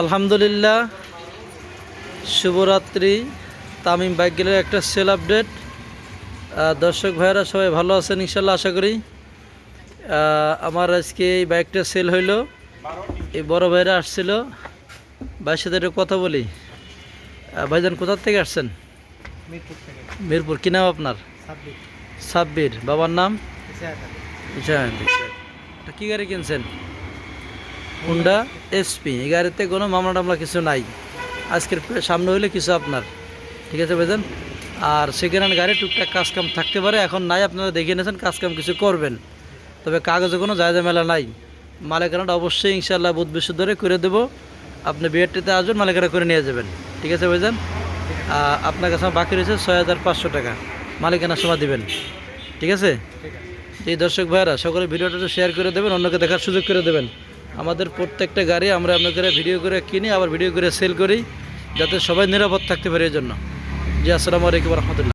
আলহামদুলিল্লাহ শুভরাত্রি তামিম বাইক গেলের একটা সেল আপডেট। দর্শক ভাইয়েরা সবাই ভালো আছেন ইনশাল্লাহ আশা করি। আমার আজকে এই বাইকটা সেল হইল। এই বড় ভাইরা আসছিল। ভাইয়ের সাথে একটু কথা বলি। ভাইজান কোথার থেকে আসছেন? মিরপুর কি নাম আপনার? সাব্বির। বাবার নাম? এটা কি গাড়ি কিনছেন? হুন্ডা এসপি এই গাড়িতে কোনো মামলা টামলা কিছু নাই। আজকের সামনে হইলে কিছু আপনার। ঠিক আছে ভাইজান? আর সেকেন্ড হ্যান্ড গাড়ি টুকটাক কাজ কাম থাকতে পারে। এখন নাই আপনারা দেখে নিয়েছেন কাজ কাম কিছু করবেন। তবে কাগজে কোনো জায়গা মেলা নাই। মালিকানাটা অবশ্যই ইনশাল্লাহ বুধ বৃহস্পতি ধরে করে দেবো। আপনি বিআরটিতে আসবেন মালিকানা করে নিয়ে যাবেন। ঠিক আছে ভাইজান? আপনার কাছে আমার বাকি রয়েছে ছয় হাজার পাঁচশো টাকা। মালিকানার সময় দিবেন। ঠিক আছে? এই দর্শক ভাইরা সকলে ভিডিওটা শেয়ার করে দেবেন অন্যকে দেখার সুযোগ করে দেবেন। আমাদের প্রত্যেকটা গাড়ি আমরা আপনাদের ভিডিও করে কিনি, আবার ভিডিও করে সেল করি, যাতে সবাই নিরাপদ থাকতে পারে এই জন্য। জি, আসসালামু আলাইকুম রহমতুল্লাহ।